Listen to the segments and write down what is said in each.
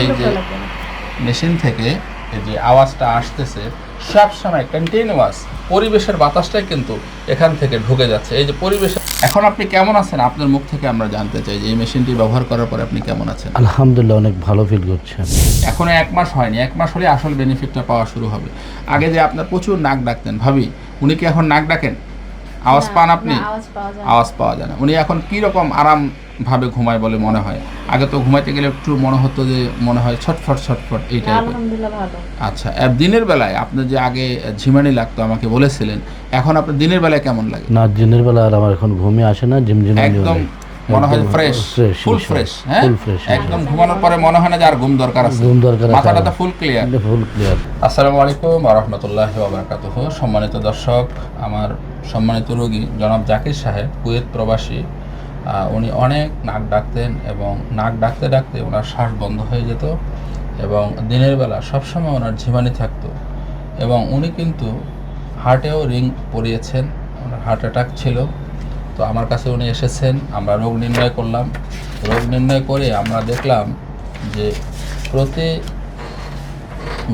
এই যে মেশিন থেকে এই যে আওয়াজটা আসতেছে সব সময় কন্টিনিউয়াস পরিবেশের বাতাসটাই কিন্তু এখান থেকে ঢুকে যাচ্ছে। এই যে পরিবেশ এখন আপনি কেমন আছেন? আপনার মুখ থেকে আমরা জানতে চাই যে এই মেশিনটি ব্যবহার করার পরে আপনি কেমন আছেন? আলহামদুলিল্লাহ অনেক ভালো ফিল করছেন এখনও এক মাস হয়নি। এক মাস হলে আসল বেনিফিটটা পাওয়া শুরু হবে। আগে যে আপনার প্রচুর নাক ডাকতেন ভাবি উনি কি এখন নাক ডাকেন? আওয়াজ পান আপনি? আওয়াজ পাওয়া যায় না। আওয়াজ পাওয়া যায় না। উনি এখন কি রকম আরাম ভাবে ঘুমায় বলে মনে হয়? আগে তো ঘুমাইতে গেলে একটু মনে হতো যে মনে হয় ছটফট ছটফট এই টাইপের আচ্ছা আর দিনের বেলায় আপনি যে আগে ঝিমানি লাগতো আমাকে বলেছিলেন এখন আপনার দিনের বেলায় কেমন লাগে? না দিনের বেলা আর আমার এখন ঘুমে আসে না ঝিমঝিম একদম মনে হয় ফ্রেশ ফুল ফ্রেশ হ্যাঁ? একদম ঘুমানোর পরে মনে হয় না যে আর ঘুম দরকার আছে। ঘুম দরকার মাথাটা তো ফুল ক্লিয়ার ফুল ক্লিয়ার আসসালামু আলাইকুম রহমতুল্লাহ বাবরকাতুহ সম্মানিত দর্শক আমার সম্মানিত রোগী জনাব জাকির সাহেব কুয়েত প্রবাসী। উনি অনেক নাক ডাকতেন এবং নাক ডাকতে ডাকতে ওনার শ্বাস বন্ধ হয়ে যেত এবং দিনের বেলা সবসময় ওনার ঝিমানি থাকতো এবং উনি কিন্তু হার্টেও রিং পরিয়েছেন। ওনার হার্ট অ্যাটাক ছিল। তো আমার কাছে উনি এসেছেন, আমরা রোগ নির্ণয় করলাম। রোগ নির্ণয় করে আমরা দেখলাম যে প্রতি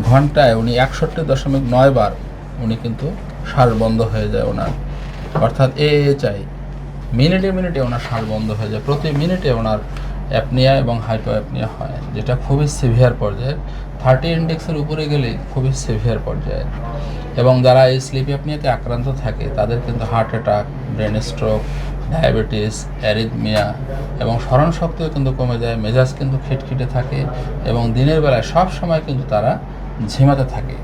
ঘন্টায় উনি একষট্টি দশমিক নয় বার উনি কিন্তু শ্বাস বন্ধ হয়ে যায় ওনার। অর্থাৎ এ চাই মিনিটে মিনিটে ওনার শ্বাস বন্ধ হয়ে যায়। প্রতি মিনিটে ওনার অ্যাপনিয়া এবং হাইপো অ্যাপনিয়া হয়, যেটা খুবই সিভিয়ার পর্যায়ে থার্টি ইন্ডেক্সের উপরে গেলে খুবই সিভিয়ার পর্যায়ে এবং যারা এই স্লিপ অ্যাপনিয়াতে আক্রান্ত থাকে, তাদের কিন্তু heart attack brain stroke diabetes, arrhythmia এবং স্মরণ শক্তিও কিন্তু কমে যায়, মেজাজ কিন্তু খিটখিটে থাকে এবং দিনের বেলায় সব সময় কিন্তু তারা ঝিমাতে থাকে।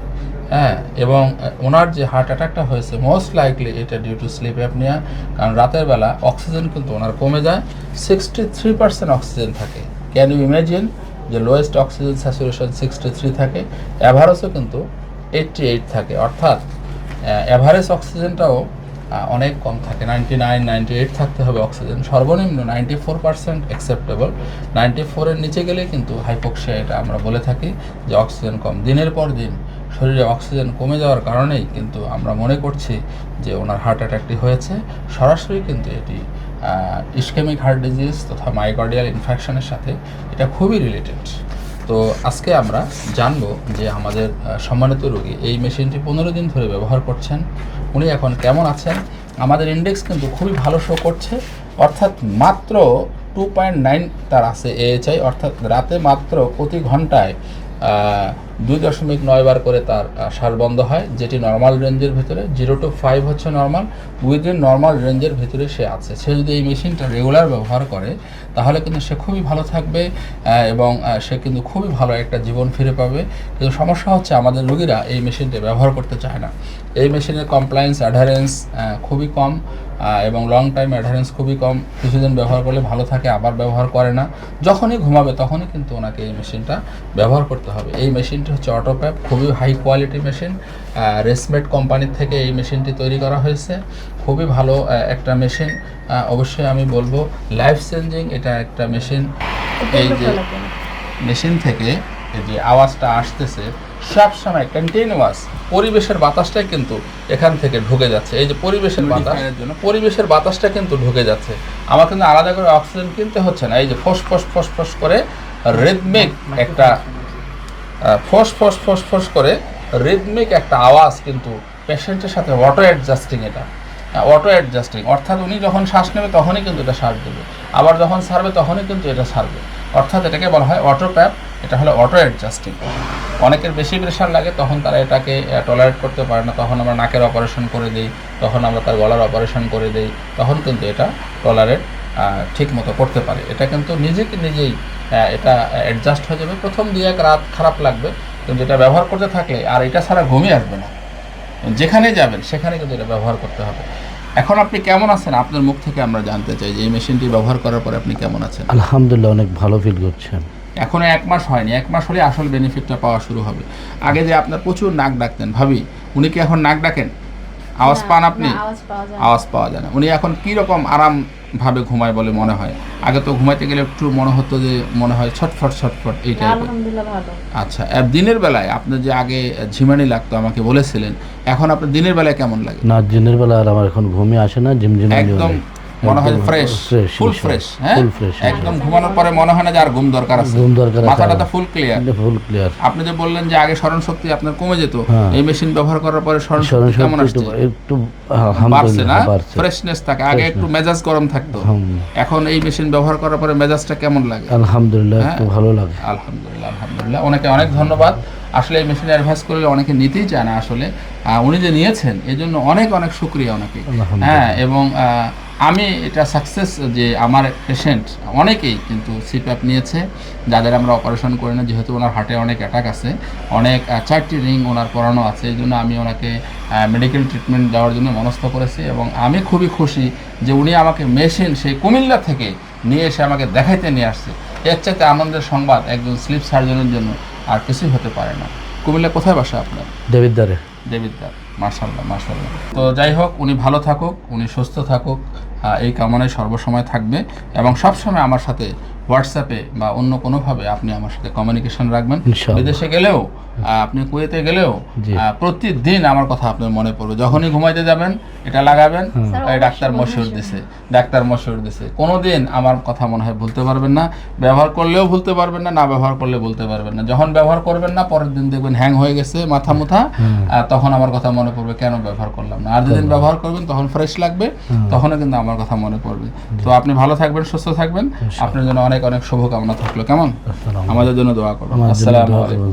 হ্যাঁ এবং ওনার যে হার্ট অ্যাটাকটা হয়েছে মোস্ট লাইকলি এটা ডিউ টু স্লিপ অ্যাপনিয়া কারণ রাতের বেলা অক্সিজেন কিন্তু ওনার কমে যায় সিক্সটি থ্রি পার্সেন্ট অক্সিজেন থাকে। ক্যান ইউ ইমাজিন যে lowest oxygen saturation sixty three থাকে অ্যাভারেজও কিন্তু এইটটি এইট থাকে। অর্থাৎ অ্যাভারেজ অক্সিজেনটাও অনেক কম থাকে। নাইনটি নাইন নাইনটি এইট থাকতে হবে অক্সিজেন সর্বনিম্ন ninety four percent acceptable ninety ফোরের নিচে গেলে কিন্তু হাইপোক্সিয়া এটা আমরা বলে থাকি যে অক্সিজেন কম। দিনের পর দিন শরীরে অক্সিজেন কমে যাওয়ার কারণেই কিন্তু আমরা মনে করছি যে ওনার হার্ট অ্যাটাকটি হয়েছে। সরাসরি কিন্তু এটি ইস্কেমিক হার্ট ডিজিজ তথা মাইকার্ডিয়াল ইনফেকশনের সাথে এটা খুবই রিলেটেড তো আজকে আমরা জানব যে আমাদের সম্মানিত রোগী এই মেশিনটি পনেরো দিন ধরে ব্যবহার করছেন। উনি এখন কেমন আছেন? আমাদের ইন্ডেক্স কিন্তু খুবই ভালো শো করছে। অর্থাৎ মাত্র টু পয়েন্ট নাইন তার আছে এএচআই অর্থাৎ রাতে মাত্র প্রতি ঘন্টায় দুই দশমিক নয় বার করে তার সার বন্ধ হয়, যেটি নর্মাল রেঞ্জের ভিতরে জিরো টু ফাইভ হচ্ছে নর্মাল উইদিন নর্মাল রেঞ্জের ভিতরে সে আছে। সে যদি এই মেশিনটা রেগুলার ব্যবহার করে, তাহলে কিন্তু সে খুবই ভালো থাকবে এবং সে কিন্তু খুবই ভালো একটা জীবন ফিরে পাবে। কিন্তু সমস্যা হচ্ছে, আমাদের রোগীরা এই মেশিনটা ব্যবহার করতে চায় না। এই মেশিনের কমপ্লায়েন্স অ্যাডারেন্স খুবই কম। এবং লং টাইম অ্যাডারেন্স খুবই কম। কিছুদিন ব্যবহার করলে ভালো থাকে আবার ব্যবহার করে না। যখনই ঘুমাবে তখনই কিন্তু ওনাকে এই মেশিনটা ব্যবহার করতে হবে। এই মেশিনটি হচ্ছে অটোপ্যাপ খুবই হাই কোয়ালিটি মেশিন রেসমেড কোম্পানির থেকে এই মেশিনটি তৈরি করা হয়েছে। খুবই ভালো একটা মেশিন অবশ্যই আমি বলব লাইফ চেঞ্জিং এটা একটা মেশিন এই যে মেশিন থেকে এই যে আওয়াজটা আসতেছে সব সময় কন্টিনিউয়াস পরিবেশের বাতাসটাই কিন্তু এখান থেকে ঢুকে যাচ্ছে। এই যে পরিবেশের বাতাসের জন্য। পরিবেশের বাতাসটা কিন্তু ঢুকে যাচ্ছে। আমার কিন্তু আলাদা করে অক্সিজেন কিনতে হচ্ছে না। এই যে ফোস ফোস ফোস ফোস করে রিদমিক একটা ফোস ফোস ফোস ফোস করে রিদমিক একটা আওয়াজ কিন্তু পেশেন্টের সাথে অটো অ্যাডজাস্টিং এটা। অটো অ্যাডজাস্টিং অর্থাৎ উনি যখন শ্বাস নেবে তখনই কিন্তু এটা শ্বাস দেবে। আবার যখন ছাড়বে তখনই কিন্তু এটা ছাড়বে। অর্থাৎ এটাকে বলা হয় অটো প্যাপ এটা হলো অটো অ্যাডজাস্টিং অনেকের বেশি প্রেশার লাগে, তখন তারা এটাকে টলারেট করতে পারে না, তখন আমরা নাকের অপারেশন করে দিই, তখন আমরা তার গলার অপারেশন করে দিই, তখন কিন্তু এটা টলারেট ঠিক মতো করতে পারে। এটা কিন্তু নিজেকে নিজেই এটা অ্যাডজাস্ট হয়ে যাবে। প্রথম দুই এক রাত খারাপ লাগবে, কিন্তু এটা ব্যবহার করতে থাকলে, আর এটা ছাড়া ঘুমিয়ে আসবে না। যেখানে যাবেন সেখানে কিন্তু এটা ব্যবহার করতে হবে। এখন আপনি কেমন আছেন? আপনার মুখ থেকে আমরা জানতে চাই যে এই মেশিনটি ব্যবহার করার পরে আপনি কেমন আছেন? আলহামদুলিল্লাহ অনেক ভালো ফিল করছেন। এখনও এক মাস হয়নি। এক মাস হলে আসল বেনিফিটটা পাওয়া শুরু হবে। আগে যে আপনার প্রচুর নাক ডাকতেন ভাবি উনি কি এখন নাক ডাকেন? আওয়াজ পান আপনি? আওয়াজ পাওয়া যায় না। আওয়াজ পাওয়া যায় না। উনি এখন কি রকম আরাম ভাবে ঘুমায় বলে মনে হয়। আগে তো ঘুমাইতে গেলে একটু মনে হতো যে মনে হয় ছটফট ছটফট এই টাইপের আচ্ছা আর দিনের বেলায় আপনি যে আগে ঝিমানি লাগতো আমাকে বলেছিলেন এখন আপনার দিনের বেলায় কেমন লাগে? না দিনের বেলা আর আমার এখন ঘুমে আসে না ঝিমঝিম একদম মনে হয় ফ্রেশ ফুল ফ্রেশ হ্যাঁ? একদম ঘুমানোর পরে মনে হয় না যে আর ঘুম দরকার আছে। ঘুম দরকার মাথাটা তো ফুল ক্লিয়ার ফুল ক্লিয়ার আপনি যে বললেন যে আগে স্মরণ শক্তি আপনার কমে যেত হ্যাঁ। এই মেশিন ব্যবহার করার পরে স্মরণ শক্তি কেমন আসছে? একটু একটু বাড়ছে না? ফ্রেশনেস থাকে। আগে একটু মেজাজ গরম থাকতো। এখন এই মেশিন ব্যবহার করার পরে মেজাজটা কেমন লাগে? আলহামদুলিল্লাহ একটু হ্যাঁ। ভালো লাগে। আলহামদুলিল্লাহ আলহামদুলিল্লাহ। ওনাকে অনেক ধন্যবাদ। আসলে এই মেশিন অ্যাডভাইস করলে অনেকে নিতেই চায় না আসলে। উনি যে নিয়েছেন এই জন্য অনেক অনেক শুক্রিয়া ওনাকে। হ্যাঁ এবং আমি এটা সাকসেস যে আমার পেশেন্ট অনেকেই কিন্তু সিপ্যাপ নিয়েছে যাদের আমরা অপারেশন করি না যেহেতু ওনার হার্টে অনেক অ্যাটাক আছে অনেক চারটি রিং ওনার পরানো আছে এই জন্য আমি ওনাকে মেডিকেল ট্রিটমেন্ট দেওয়ার জন্য মনস্থ করেছি এবং আমি খুবই খুশি যে উনি আমাকে মেশিন সেই কুমিল্লা থেকে নিয়ে এসে আমাকে দেখাইতে নিয়ে আসছে। এর চাইতে আনন্দের সংবাদ একজন স্লিপ সার্জনের জন্য। আর কিছুই হতে পারে না। কুমিল্লা কোথায় বাসা আপনার? দেবিদ্দারে দেবিদ্দার মার্শাল্লাহ মার্শাল্লাহ তো যাই হোক উনি ভালো থাকুক উনি সুস্থ থাকুক এই কামনায় সর্বসময় থাকবে এবং সবসময় আমার সাথে হোয়াটসঅ্যাপে বা অন্য কোনোভাবে আপনি আমার সাথে কমিউনিকেশন রাখবেন। বিদেশে গেলেও আপনি কুয়েতে গেলেও প্রতিদিন আমার কথা আপনার মনে পড়বে। যখনই ঘুমাইতে যাবেন এটা লাগাবেন ডাক্তার মশিউর দিছে ডাক্তার মশিউর দিছে। কোনোদিন আমার কথা মনে হয় ভুলতে পারবেন না ব্যবহার করলেও ভুলতে পারবেন না না ব্যবহার করলে বলতে পারবেন না। যখন ব্যবহার করবেন না পরের দিন দেখবেন হ্যাং হয়ে গেছে মাথা মুথা আর তখন আমার কথা মনে পড়বে কেন ব্যবহার করলাম না? আর যেদিন ব্যবহার করবেন তখন ফ্রেশ লাগবে তখনও কিন্তু আমার কথা মনে পড়বে। তো আপনি ভালো থাকবেন সুস্থ থাকবেন। আপনার জন্য অনেক অনেক শুভকামনা থাকল। কেমন? আমাদের জন্য দোয়া আমার আসসালামু আলাইকুম।